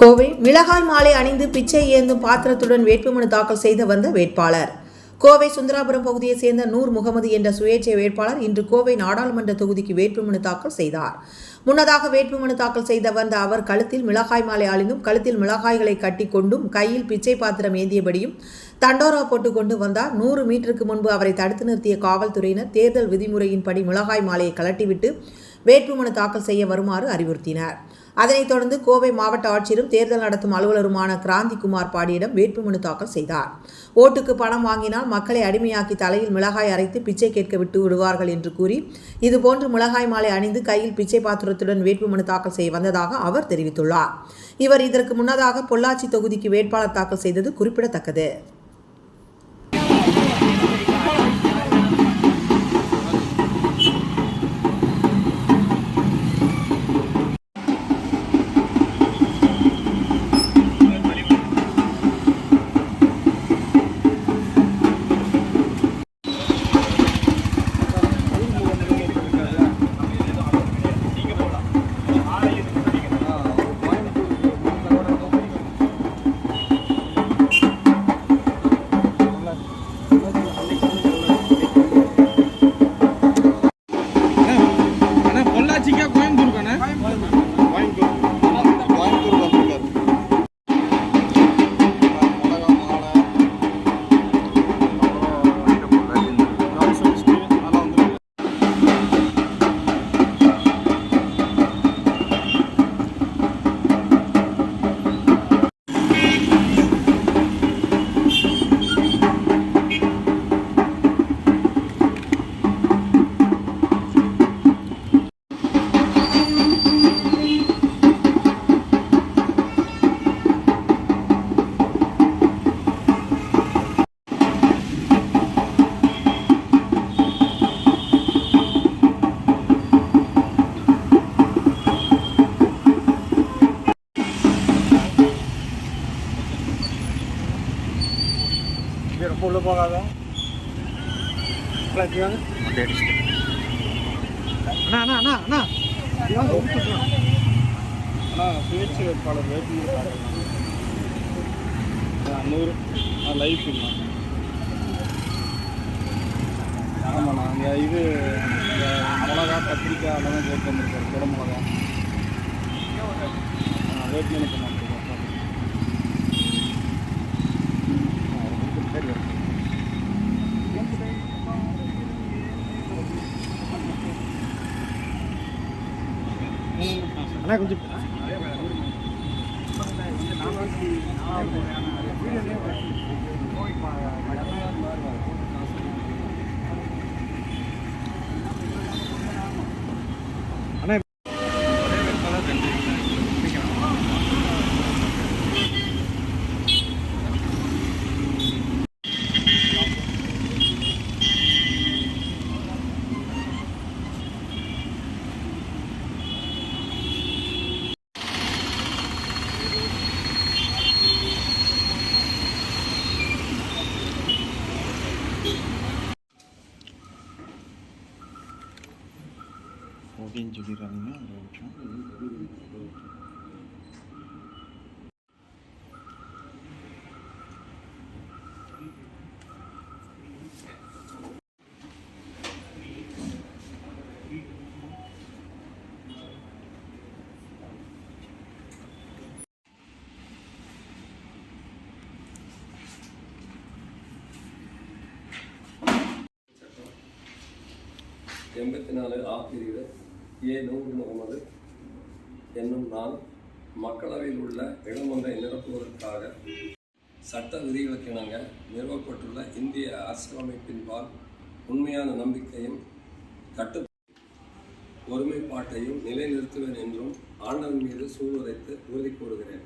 கோவை மிளகாய் மாலை அணிந்து பிச்சை ஏந்தும் பாத்திரத்துடன் வேட்புமனு தாக்கல் செய்து வந்த வேட்பாளர். கோவை சுந்தராபுரம் பகுதியைச் சேர்ந்த நூர் முகமது என்ற சுயேட்சை வேட்பாளர் இன்று கோவை நாடாளுமன்ற தொகுதிக்கு வேட்புமனு தாக்கல் செய்தார். முன்னதாக வேட்புமனு தாக்கல் செய்த வந்த அவர் கழுத்தில் மிளகாய் மாலை அழிந்தும் கழுத்தில் மிளகாய்களை கட்டி கொண்டும் கையில் பிச்சை பாத்திரம் ஏந்தியபடியும் தண்டோரா போட்டு கொண்டு வந்தார். நூறு மீட்டருக்கு முன்பு அவரை தடுத்து நிறுத்திய காவல்துறையினர் தேர்தல் விதிமுறையின்படி மிளகாய் மாலையை கலட்டிவிட்டு வேட்புமனு தாக்கல் செய்ய வருமாறு அறிவுறுத்தினார். அதனைத் தொடர்ந்து கோவை மாவட்ட ஆட்சியரும் தேர்தல் நடத்தும் அலுவலருமான கிராந்திகுமார் பாடியிடம் வேட்புமனு தாக்கல் செய்தார். ஓட்டுக்கு பணம் வாங்கினால் மக்களை அடிமையாக்கி தலையில் மிளகாய் அரைத்து பிச்சை கேட்க விட்டு விடுவார்கள் என்று கூறி இதுபோன்று மிளகாய் மாலை அணிந்து கையில் பிச்சை பாத்திரத்துடன் வேட்புமனு தாக்கல் செய்ய வந்ததாக அவர் தெரிவித்துள்ளார். இவர் இதற்கு முன்னதாக பொள்ளாச்சி தொகுதிக்கு வேட்பாளர் தாக்கல் செய்தது குறிப்பிடத்தக்கது. ரொம்ப உள்ள போகாத. அண்ணா அண்ணா அண்ணா அண்ணா. ஆனால் சுயேட்சை வேட்பாளர் வேட்புமனு நூறு. லைஃப் இல்லை ஆமாண்ணா இந்த இது மிளகா கத்திரிக்காய் அதெல்லாம் போட்டு வந்திருக்காரு. குட மிளகா ஆ, அண்ணா கொஞ்சம் அண்ணா அப்படின்னு சொல்லிடுறாங்க ஒரு நிமிஷம் எண்பத்தி நாலு ஆ பிரிவு ஏ நூறு முகமது என்னும் நான் மக்களவையில் உள்ள இடமொன்றை நிரப்புவதற்காக சட்ட விதிகளுக்கிணங்க நிறுவப்பட்டுள்ள இந்திய அரசியலமைப்பின்பால் உண்மையான நம்பிக்கையும் கட்டு ஒருமைப்பாட்டையும் நிலைநிறுத்துவேன் என்றும் ஆண்டவன் மீது சூழ்வுரைத்து உறுதி கூறுகிறேன்.